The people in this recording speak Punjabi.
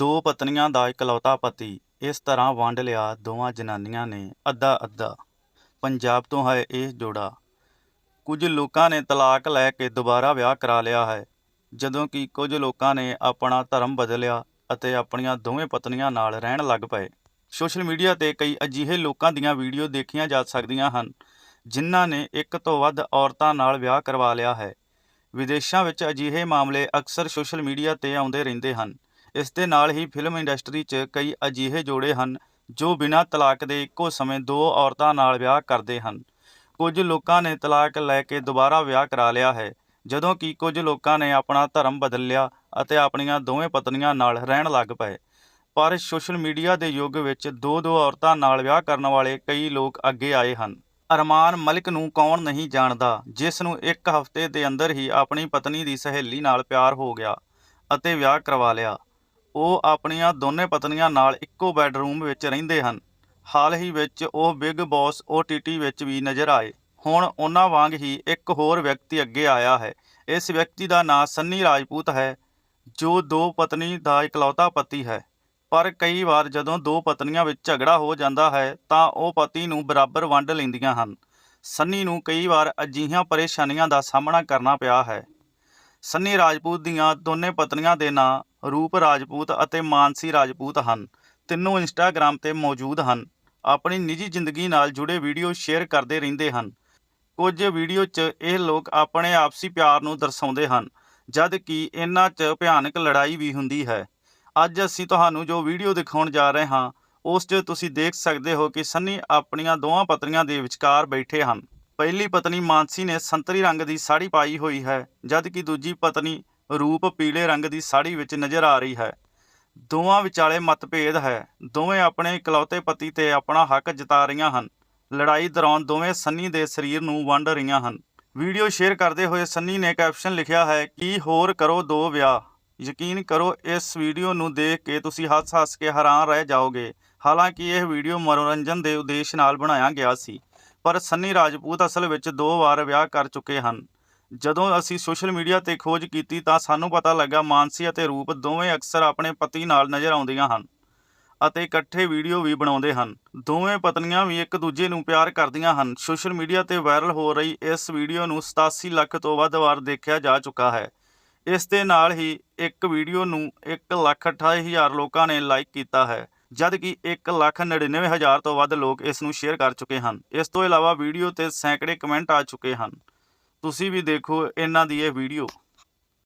ਦੋ ਪਤਨੀਆਂ ਦਾ ਇਕਲੌਤਾ ਪਤੀ। ਇਸ ਤਰ੍ਹਾਂ ਵੰਡ ਲਿਆ ਦੋਵਾਂ ਜਨਾਨੀਆਂ ਨੇ ਅੱਧਾ ਅੱਧਾ। ਪੰਜਾਬ ਤੋਂ ਹੈ ਇਹ ਜੋੜਾ। ਕੁਝ ਲੋਕਾਂ ਨੇ ਤਲਾਕ ਲੈ ਕੇ ਦੁਬਾਰਾ ਵਿਆਹ ਕਰਾ ਲਿਆ ਹੈ। ਜਦੋਂ ਕਿ ਕੁਝ ਲੋਕਾਂ ਨੇ ਆਪਣਾ ਧਰਮ ਬਦਲਿਆ ਅਤੇ ਆਪਣੀਆਂ ਦੋਵੇਂ ਪਤਨੀਆਂ ਨਾਲ ਰਹਿਣ ਲੱਗ ਪਏ। ਸੋਸ਼ਲ ਮੀਡੀਆ ਤੇ ਕਈ ਅਜਿਹੇ ਲੋਕਾਂ ਦੀਆਂ ਵੀਡੀਓ ਦੇਖੀਆਂ ਜਾ ਸਕਦੀਆਂ ਹਨ, ਜਿਨ੍ਹਾਂ ਨੇ ਇੱਕ ਤੋਂ ਵੱਧ ਔਰਤਾਂ ਨਾਲ ਵਿਆਹ ਕਰਵਾ ਲਿਆ ਹੈ। ਵਿਦੇਸ਼ਾਂ ਵਿੱਚ ਅਜਿਹੇ ਮਾਮਲੇ ਅਕਸਰ ਸੋਸ਼ਲ ਮੀਡੀਆ ਤੇ ਆਉਂਦੇ ਰਹਿੰਦੇ ਹਨ। ਇਸ ਦੇ ਨਾਲ ਹੀ ਫਿਲਮ ਇੰਡਸਟਰੀ 'ਚ ਕਈ ਅਜਿਹੇ ਜੋੜੇ ਹਨ, ਜੋ ਬਿਨਾਂ ਤਲਾਕ ਦੇ ਇੱਕੋ ਸਮੇਂ ਦੋ ਔਰਤਾਂ ਨਾਲ ਵਿਆਹ ਕਰਦੇ ਹਨ। ਕੁਝ ਲੋਕਾਂ ਨੇ ਤਲਾਕ ਲੈ ਕੇ ਦੁਬਾਰਾ ਵਿਆਹ ਕਰਾ ਲਿਆ ਹੈ, ਜਦੋਂ ਕਿ ਕੁਝ ਲੋਕਾਂ ਨੇ ਆਪਣਾ ਧਰਮ ਬਦਲ ਲਿਆ ਅਤੇ ਆਪਣੀਆਂ ਦੋਵੇਂ ਪਤਨੀਆਂ ਨਾਲ ਰਹਿਣ ਲੱਗ ਪਏ। ਪਰ ਸੋਸ਼ਲ ਮੀਡੀਆ ਦੇ ਯੁੱਗ ਵਿੱਚ ਦੋ ਦੋ ਔਰਤਾਂ ਨਾਲ ਵਿਆਹ ਕਰਨ ਵਾਲੇ ਕਈ ਲੋਕ ਅੱਗੇ ਆਏ ਹਨ। ਅਰਮਾਨ ਮਲਿਕ ਨੂੰ ਕੌਣ ਨਹੀਂ ਜਾਣਦਾ, ਜਿਸ ਨੂੰ ਇੱਕ ਹਫ਼ਤੇ ਦੇ ਅੰਦਰ ਹੀ ਆਪਣੀ ਪਤਨੀ ਦੀ ਸਹੇਲੀ ਨਾਲ ਪਿਆਰ ਹੋ ਗਿਆ ਅਤੇ ਵਿਆਹ ਕਰਵਾ ਲਿਆ। ਉਹ ਆਪਣੀਆਂ ਦੋਨੇ ਪਤਨੀਆਂ ਨਾਲ ਇੱਕੋ ਬੈੱਡਰੂਮ ਵਿੱਚ ਰਹਿੰਦੇ ਹਨ। ਹਾਲ ਹੀ ਵਿੱਚ ਉਹ ਬਿਗ ਬੌਸ OTT ਵਿੱਚ ਵੀ ਨਜ਼ਰ ਆਏ। ਹੁਣ ਉਹਨਾਂ ਵਾਂਗ ਹੀ ਇੱਕ ਹੋਰ ਵਿਅਕਤੀ ਅੱਗੇ ਆਇਆ ਹੈ। ਇਸ ਵਿਅਕਤੀ ਦਾ ਨਾਂ ਸੰਨੀ ਰਾਜਪੂਤ ਹੈ, ਜੋ ਦੋ ਪਤਨੀ ਦਾ ਇਕਲੌਤਾ ਪਤੀ ਹੈ। ਪਰ ਕਈ ਵਾਰ ਜਦੋਂ ਦੋ ਪਤਨੀਆਂ ਵਿੱਚ ਝਗੜਾ ਹੋ ਜਾਂਦਾ ਹੈ, ਤਾਂ ਉਹ ਪਤੀ ਨੂੰ ਬਰਾਬਰ ਵੰਡ ਲੈਂਦੀਆਂ ਹਨ। ਸੰਨੀ ਨੂੰ ਕਈ ਵਾਰ ਅਜਿਹੀਆਂ ਪਰੇਸ਼ਾਨੀਆਂ ਦਾ ਸਾਹਮਣਾ ਕਰਨਾ ਪਿਆ ਹੈ। ਸੰਨੀ ਰਾਜਪੂਤ ਦੀਆਂ ਦੋਨੇ ਪਤਨੀਆਂ ਦੇ ਨਾਂ ਰੂਪ ਰਾਜਪੂਤ ਅਤੇ ਮਾਨਸੀ ਰਾਜਪੂਤ ਹਨ। ਤਿੰਨੋਂ ਇੰਸਟਾਗ੍ਰam ਤੇ ਮੌਜੂਦ ਹਨ। ਆਪਣੀ ਨਿੱਜੀ ਜ਼ਿੰਦਗੀ ਨਾਲ ਜੁੜੇ ਵੀਡੀਓ ਸ਼ੇਅਰ ਕਰਦੇ ਰਹਿੰਦੇ ਹਨ। ਕੁਝ ਵੀਡੀਓ 'ਚ ਇਹ ਲੋਕ ਆਪਣੇ ਆਪਸੀ ਪਿਆਰ ਨੂੰ ਦਰਸਾਉਂਦੇ ਹਨ, ਜਦ ਕਿ ਇਹਨਾਂ 'ਚ ਭਿਆਨਕ ਲੜਾਈ ਵੀ ਹੁੰਦੀ ਹੈ। ਅੱਜ ਅਸੀਂ ਤੁਹਾਨੂੰ ਜੋ ਵੀਡੀਓ ਦਿਖਾਉਣ ਜਾ ਰਹੇ ਹਾਂ, ਉਸ 'ਚ ਤੁਸੀਂ ਦੇਖ ਸਕਦੇ ਹੋ ਕਿ ਸੰਨੀ ਆਪਣੀਆਂ ਦੋਵਾਂ ਪਤਨੀਆਂ ਦੇ ਵਿਚਕਾਰ ਬੈਠੇ ਹਨ। ਪਹਿਲੀ ਪਤਨੀ ਮਾਨਸੀ ਨੇ ਸੰਤਰੀ ਰੰਗ ਦੀ ਸਾੜੀ ਪਾਈ ਹੋਈ ਹੈ, ਜਦ ਕਿ ਦੂਜੀ ਪਤਨੀ ਰੂਪ ਪੀਲੇ ਰੰਗ ਦੀ ਸਾੜੀ ਵਿੱਚ ਨਜ਼ਰ ਆ ਰਹੀ ਹੈ। ਦੋਵਾਂ ਵਿਚਾਲੇ ਮਤਭੇਦ ਹੈ। ਦੋਵੇਂ ਆਪਣੇ ਇਕਲੌਤੇ ਪਤੀ ਤੇ ਆਪਣਾ ਹੱਕ ਜਤਾ ਰਹੀਆਂ ਹਨ। ਲੜਾਈ ਦੌਰਾਨ ਦੋਵੇਂ ਸੰਨੀ ਦੇ ਸਰੀਰ ਨੂੰ ਵੰਡ ਰਹੀਆਂ ਹਨ। ਵੀਡੀਓ ਸ਼ੇਅਰ ਕਰਦੇ ਹੋਏ ਸੰਨੀ ਨੇ ਕੈਪਸ਼ਨ ਲਿਖਿਆ ਹੈ ਕਿ ਹੋਰ ਕਰੋ ਦੋ ਵਿਆਹ। ਯਕੀਨ ਕਰੋ, ਇਸ ਵੀਡੀਓ ਨੂੰ ਦੇਖ ਕੇ ਤੁਸੀਂ ਹੱਸ-ਹੱਸ ਕੇ ਹੈਰਾਨ ਰਹਿ ਜਾਓਗੇ। ਹਾਲਾਂਕਿ ਇਹ ਵੀਡੀਓ ਮਨੋਰੰਜਨ ਦੇ ਉਦੇਸ਼ ਨਾਲ ਬਣਾਇਆ ਗਿਆ ਸੀ, ਪਰ ਸੰਨੀ ਰਾਜਪੂਤ ਅਸਲ ਵਿੱਚ ਦੋ ਵਾਰ ਵਿਆਹ ਕਰ ਚੁੱਕੇ ਹਨ। ਜਦੋਂ ਅਸੀਂ ਸੋਸ਼ਲ ਮੀਡੀਆ ਤੇ ਖੋਜ ਕੀਤੀ ਤਾਂ ਸਾਨੂੰ ਪਤਾ ਲੱਗਾ ਮਾਨਸੀ ਅਤੇ ਰੂਪ ਦੋਵੇਂ ਅਕਸਰ ਆਪਣੇ ਪਤੀ ਨਾਲ ਨਜ਼ਰ ਆਉਂਦੀਆਂ ਹਨ ਅਤੇ ਇਕੱਠੇ ਵੀਡੀਓ ਵੀ ਬਣਾਉਂਦੇ ਹਨ। ਦੋਵੇਂ ਪਤਨੀਆਂ ਵੀ ਇੱਕ ਦੂਜੇ ਨੂੰ ਪਿਆਰ ਕਰਦੀਆਂ ਹਨ। ਸੋਸ਼ਲ ਮੀਡੀਆ ਤੇ ਵਾਇਰਲ ਹੋ ਰਹੀ ਇਸ ਵੀਡੀਓ ਨੂੰ 87 ਲੱਖ ਤੋਂ ਵੱਧ ਵਾਰ ਦੇਖਿਆ ਜਾ ਚੁੱਕਾ ਹੈ। ਇਸ ਦੇ ਨਾਲ ਹੀ ਇੱਕ ਵੀਡੀਓ ਨੂੰ 1 ਲੱਖ 28 ਹਜ਼ਾਰ ਲੋਕਾਂ ਨੇ ਲਾਈਕ ਕੀਤਾ ਹੈ, ਜਦਕਿ ਕਿ 1 ਲੱਖ 99 ਹਜ਼ਾਰ ਤੋਂ ਵੱਧ ਲੋਕ ਇਸ ਨੂੰ ਸ਼ੇਅਰ ਕਰ ਚੁੱਕੇ ਹਨ। ਇਸ ਤੋਂ ਇਲਾਵਾ ਵੀਡੀਓ ਤੇ ਸੈਂਕੜੇ ਕਮੈਂਟ ਆ ਚੁੱਕੇ ਹਨ। ਤੁਸੀਂ ਵੀ ਦੇਖੋ ਇਹਨਾਂ ਦੀ ਇਹ ਵੀਡੀਓ